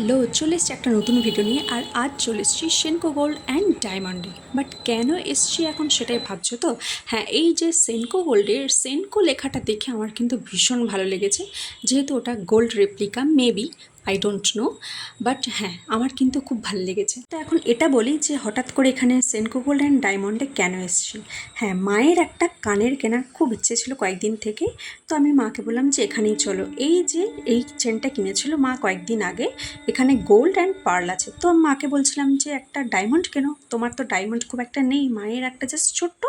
Hello, চলে এসছি একটা নতুন ভিডিও নিয়ে, আর আজ চলে এসছি সেনকো গোল্ড অ্যান্ড ডায়মন্ডে বাট কেন এসছি এখন সেটাই ভাবছ তো? হ্যাঁ এই যে সেনকো গোল্ডের সেনকো লেখাটা দেখে আমার কিন্তু ভীষণ ভালো লেগেছে। যেহেতু ওটা gold replica maybe I don't know but হ্যাঁ আমার কিন্তু খুব ভালো লেগেছে। তো এখন এটা বলি যে হঠাৎ করে এখানে সেনকো গোল্ড অ্যান্ড ডায়মন্ডে কেন এসেছি হ্যাঁ মায়ের একটা কানের কেনার খুব ইচ্ছে ছিল কয়েকদিন থেকে। তো আমি মাকে বললাম যে, এখানেই চলো। এই যে এই চেনটা কিনেছিল মা কয়েকদিন আগে, এখানে গোল্ড অ্যান্ড পার্ল আছে। তো মাকে বলছিলাম যে, একটা ডায়মন্ড কেন? তোমার তো ডায়মন্ড খুব একটা নেই। মায়ের একটা জাস্ট ছোট্ট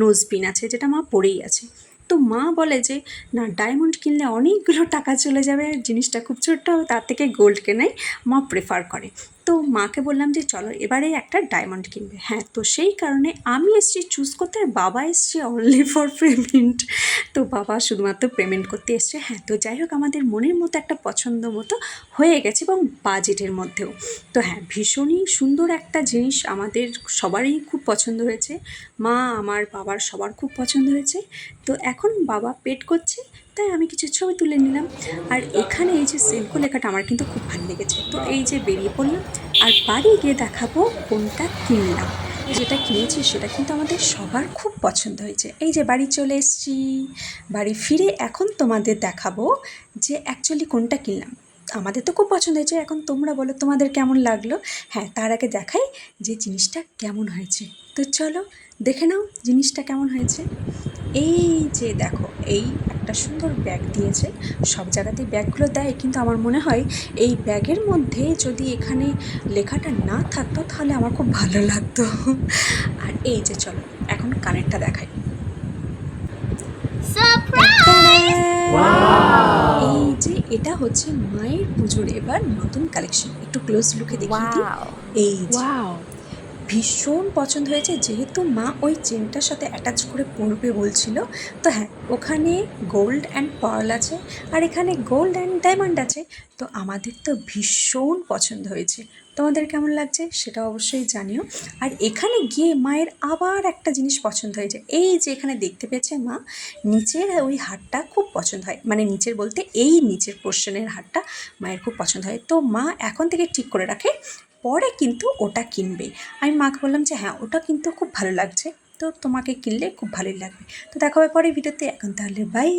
নোজ পিন আছে, যেটা মা পরেই আছে। তো মা বলে যে, না ডায়মন্ড কিনলে অনেকগুলো টাকা চলে যাবে, জিনিসটা খুব ছোট্ট, তার থেকে গোল্ড কেনাই মা প্রেফার করে। তো মাকে বললাম যে, চলো এবারে একটা ডায়মন্ড কিনবে। হ্যাঁ তো সেই কারণে আমি এসেছি চুজ করতে, আর বাবা এসছে অনলি ফর পেমেন্ট তো বাবা শুধুমাত্র পেমেন্ট করতে এসছে। হ্যাঁ তো যাই হোক, আমাদের মনের মতো একটা পছন্দ মতো হয়ে গেছে এবং বাজেটের মধ্যেও। তো হ্যাঁ ভীষণই সুন্দর একটা জিনিস আমাদের সবারই খুব পছন্দ হয়েছে। মা, আমার বাবার সবার খুব পছন্দ হয়েছে। তো এখন বাবা পেট করছে তাই আমি কিছু ছবি তুলে নিলাম। আর এখানে এই যে সেলকো লেখাটা আমার কিন্তু খুব ভালো লেগেছে। তো এই যে বেরিয়ে পড়লাম, আর বাড়ি গিয়ে দেখাবো কোনটা কিনলাম। যেটা কিনেছি সেটা কিন্তু আমাদের সবার খুব পছন্দ হয়েছে। এই যে বাড়ি চলে এসেছি, বাড়ি ফিরে এখন তোমাদের দেখাবো যে অ্যাকচুয়ালি কোনটা কিনলাম। আমাদের তো খুব পছন্দ হয়েছে, এখন তোমরা বলো তোমাদের কেমন লাগল? হ্যাঁ তার আগে দেখাই যে জিনিসটা কেমন হয়েছে। তো চলো দেখে নাও জিনিসটা কেমন হয়েছে। এই যে দেখো, এই একটা সুন্দর ব্যাগ দিয়েছে। সব জায়গাতেই ব্যাগগুলো দেয় কিন্তু আমার মনে হয় এই ব্যাগের মধ্যে যদি এখানে লেখাটা না থাকতো তাহলে আমার খুব ভালো লাগতো। আর এই যে চলো এখন কানেরটা দেখাই। এই যে এটা হচ্ছে মায়ের পুজোর এবার নতুন কালেকশন একটু ক্লোজ লুকে দেখি এই ভীষণ পছন্দ হয়েছে। যেহেতু মা ওই চেনটার সাথে অ্যাটাচ করে পরবে বলছিল, তো হ্যাঁ ওখানে গোল্ড অ্যান্ড পার্ল আছে আর এখানে গোল্ড অ্যান্ড ডায়মন্ড আছে। তো আমাদের তো ভীষণ পছন্দ হয়েছে। তোমাদের কেমন লাগছে সেটা অবশ্যই জানিও। আর এখানে গিয়ে মায়ের আবার একটা জিনিস পছন্দ হয়েছে। এই যে এখানে দেখতে পেয়েছে মা, নিচের ওই হারটা খুব পছন্দ হয়। মানে নিচের বলতে এই নিচের পোর্শনের হারটা মায়ের খুব পছন্দ হয়। তো মা এখন থেকে ঠিক করে রাখে। পরে কিন্তু ওটা কিনবে। আমি মাকে বললাম যে হ্যাঁ ওটা কিন্তু খুব ভালো লাগছে। তো তোমাকে কিনলে খুব ভালোই লাগবে। তো দেখা হবে পরে ভিডিওতে এখন তাহলে বাই